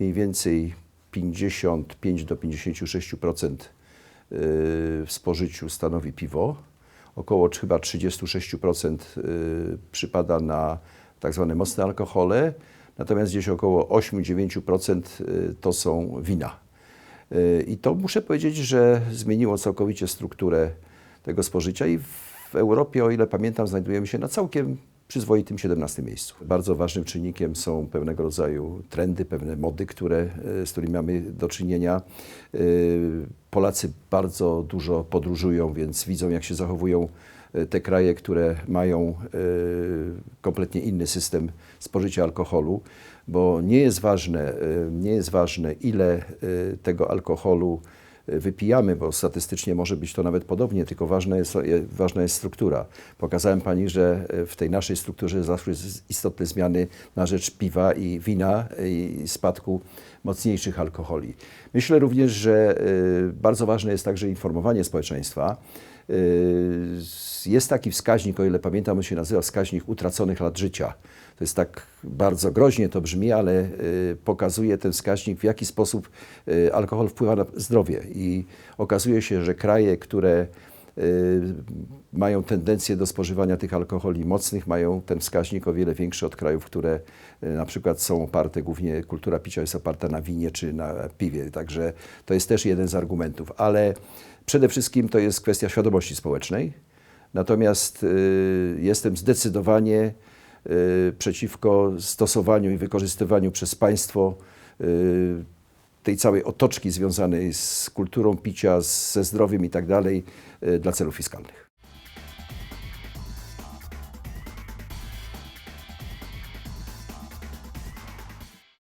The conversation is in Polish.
mniej więcej 55 do 56% y, w spożyciu stanowi piwo. Około chyba 36% y, przypada na tak zwane mocne alkohole, natomiast gdzieś około 8-9% y, to są wina. I to muszę powiedzieć, że zmieniło całkowicie strukturę tego spożycia i w Europie, o ile pamiętam, znajdujemy się na całkiem przyzwoitym 17 miejscu. Bardzo ważnym czynnikiem są pewnego rodzaju trendy, pewne mody, które, y, z którymi mamy do czynienia. Y, Polacy bardzo dużo podróżują, więc widzą, jak się zachowują y, te kraje, które mają kompletnie inny system spożycia alkoholu, bo nie jest ważne, nie jest ważne ile tego alkoholu wypijamy, bo statystycznie może być to nawet podobnie, tylko ważna jest, je- ważna jest struktura. Pokazałem Pani, że y, w tej naszej strukturze zaszły istotne zmiany na rzecz piwa i wina i spadku mocniejszych alkoholi. Myślę również, że y, bardzo ważne jest także informowanie społeczeństwa. Y, Jest taki wskaźnik, o ile pamiętam, on się nazywa wskaźnik utraconych lat życia. To jest tak bardzo groźnie to brzmi, ale y, pokazuje ten wskaźnik, w jaki sposób y, alkohol wpływa na zdrowie. I okazuje się, że kraje, które mają tendencję do spożywania tych alkoholi mocnych, mają ten wskaźnik o wiele większy od krajów, które na przykład są oparte, głównie kultura picia jest oparta na winie czy na piwie. Także to jest też jeden z argumentów. Ale przede wszystkim to jest kwestia świadomości społecznej. Natomiast y, jestem zdecydowanie y, przeciwko stosowaniu i wykorzystywaniu przez państwo y, tej całej otoczki związanej z kulturą picia, ze zdrowiem i tak dalej dla celów fiskalnych.